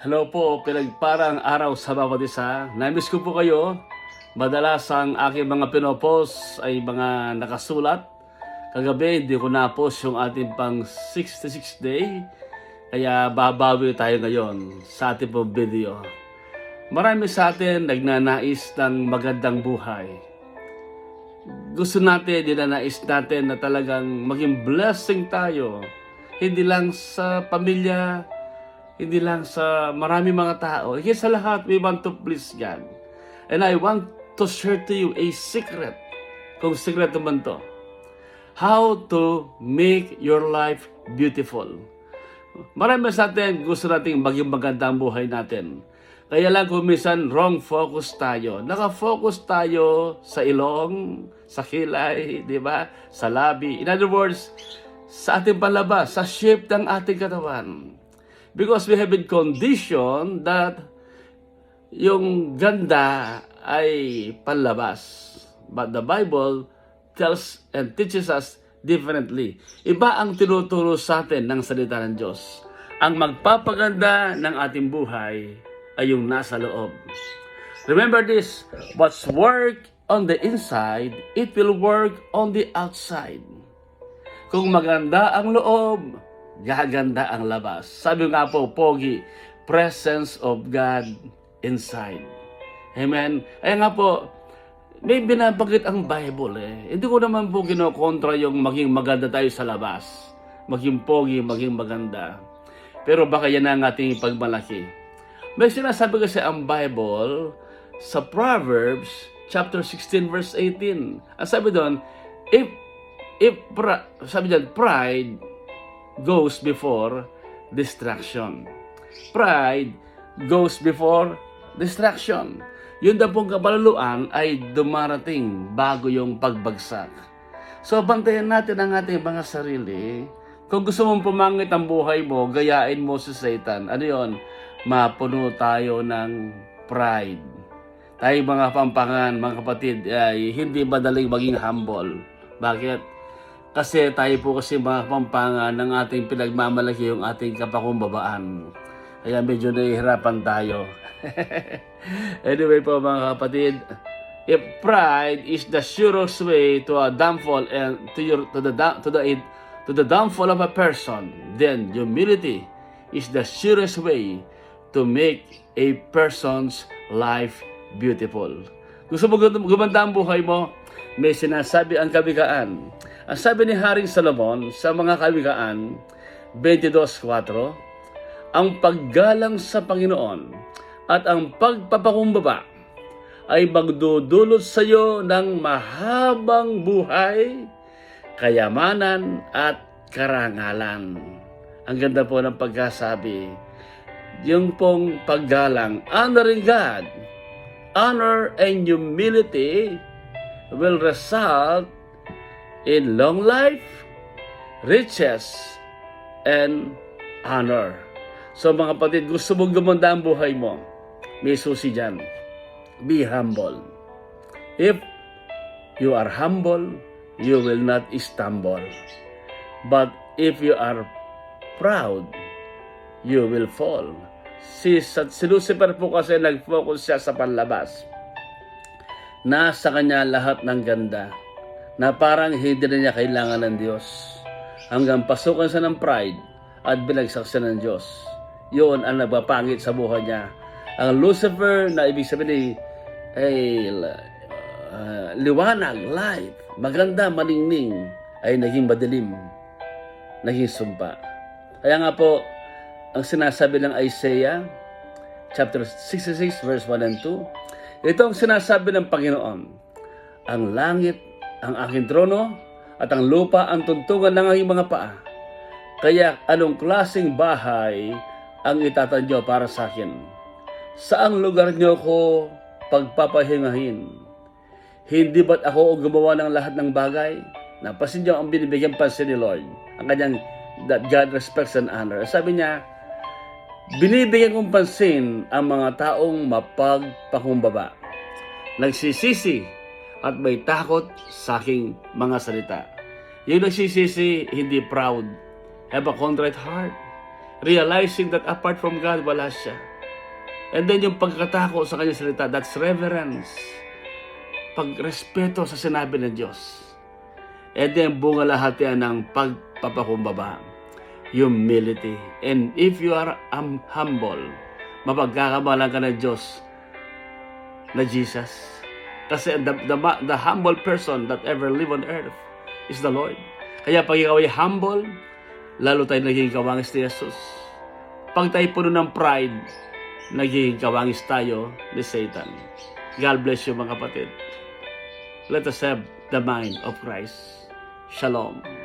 Hello po, pinagparang araw sa bawat isa. Namiss ko po kayo. Madalas ang aking mga pinopost ay mga nakasulat. Kagabi, hindi ko na-post yung ating pang 66 day. Kaya babawi tayo ngayon sa ating pong video. Marami sa atin nagnanais ng magandang buhay. Gusto natin, dinanais natin na talagang maging blessing tayo. Hindi lang sa pamilya, hindi lang sa marami mga tao. Higit sa lahat, we want to please God. And I want to share to you a secret. Kung secret naman to. How to make your life beautiful. Marami sa atin gusto nating maging maganda ang buhay natin. Kaya lang kung minsan wrong focus tayo. Naka-focus tayo sa ilong, sa kilay, di ba? Sa labi. In other words, sa ating palabas, sa shape ng ating katawan. Because we have been conditioned that yung ganda ay panlabas. But the Bible tells and teaches us differently. Iba ang tinuturo sa atin ng salita ng Diyos. Ang magpapaganda ng ating buhay ay yung nasa loob. Remember this, what's work on the inside, it will work on the outside. Kung maganda ang loob, gaganda ang labas. Sabi nga po, Pogi, presence of God inside. Amen? Kaya nga po, may binabanggit ang Bible eh. Hindi ko naman po kinokontra yung maging maganda tayo sa labas. Maging pogi, maging maganda. Pero baka yan ang ating pagmalaki. May sinasabi kasi ang Bible sa Proverbs chapter 16 verse 18. Ang sabi doon, if if sabi diyan pride goes before distraction. Pride goes before distraction. Yun daw pong kabalaluan ay dumarating bago yung pagbagsak. So, bantayan natin ang ating mga sarili. Kung gusto mong pumangit ang buhay mo, gayain mo si Satan. Ano yon? Mapuno tayo ng pride. Tayo mga pampangan, mga kapatid, ay hindi madaling maging humble. Bakit? Kasi tayo po kasi mga pampangan ng ating pinagmamalaki yung ating kapakumbabaan. Kaya medyo nahihirapan tayo. anyway po mga kapatid, if pride is the surest way to a downfall and to your to the to the to the downfall of a person, then humility is the surest way to make a person's life beautiful. Gusto mo gum- gumanda ang buhay mo? May sinasabi ang kawikaan. Ang sabi ni Haring Solomon sa mga kawikaan 22.4, ang paggalang sa Panginoon at ang pagpapakumbaba ay magdudulot sa iyo ng mahabang buhay, kayamanan at karangalan. Ang ganda po ng pagkasabi. Yung pong paggalang, honoring God, honor and humility will result in long life, riches, and honor. So mga kapatid, gusto mong gumanda ang buhay mo, may susi dyan. Be humble. If you are humble, you will not stumble. But if you are proud, you will fall. Si, si Lucifer po kasi nag-focus siya sa panlabas. Nasa kanya lahat ng ganda na parang hindi na niya kailangan ng Diyos. Hanggang pasukan siya ng pride at binagsak siya ng Diyos. Yun ang nagpapangit sa buhay niya. Ang Lucifer na ibig sabihin ay uh, liwanag, light, maganda, maningning, ay naging madilim, naging sumpa. Kaya nga po, ang sinasabi ng Isaiah, chapter 66, verse 1 and 2, ito ang sinasabi ng Panginoon, ang langit ang aking trono at ang lupa ang tuntungan ng aking mga paa. Kaya anong klaseng bahay ang itatadyo para sa akin? Saang lugar niyo ko pagpapahingahin? Hindi ba't ako ang gumawa ng lahat ng bagay? Napasin niyo ang binibigyan pansin ni Lord. Ang kanyang that God respects and honor. Sabi niya, binibigyan kong pansin ang mga taong mapagpakumbaba. Nagsisisi at may takot sa aking mga salita. Yung nagsisisi, hindi proud. Have a contrite heart. Realizing that apart from God, wala siya. And then yung pagkatako sa kanyang salita, that's reverence. Pagrespeto sa sinabi ng Diyos. And then bunga lahat yan ng pagpapakumbaba. Humility. And if you are um, humble, mapagkakamalan ka ng Diyos na Jesus. Kasi the, the, the humble person that ever live on earth is the Lord. Kaya pag ikaw ay humble, lalo tayo naging kawangis ni Jesus. Pag tayo puno ng pride, naging kawangis tayo ni Satan. God bless you mga kapatid. Let us have the mind of Christ. Shalom.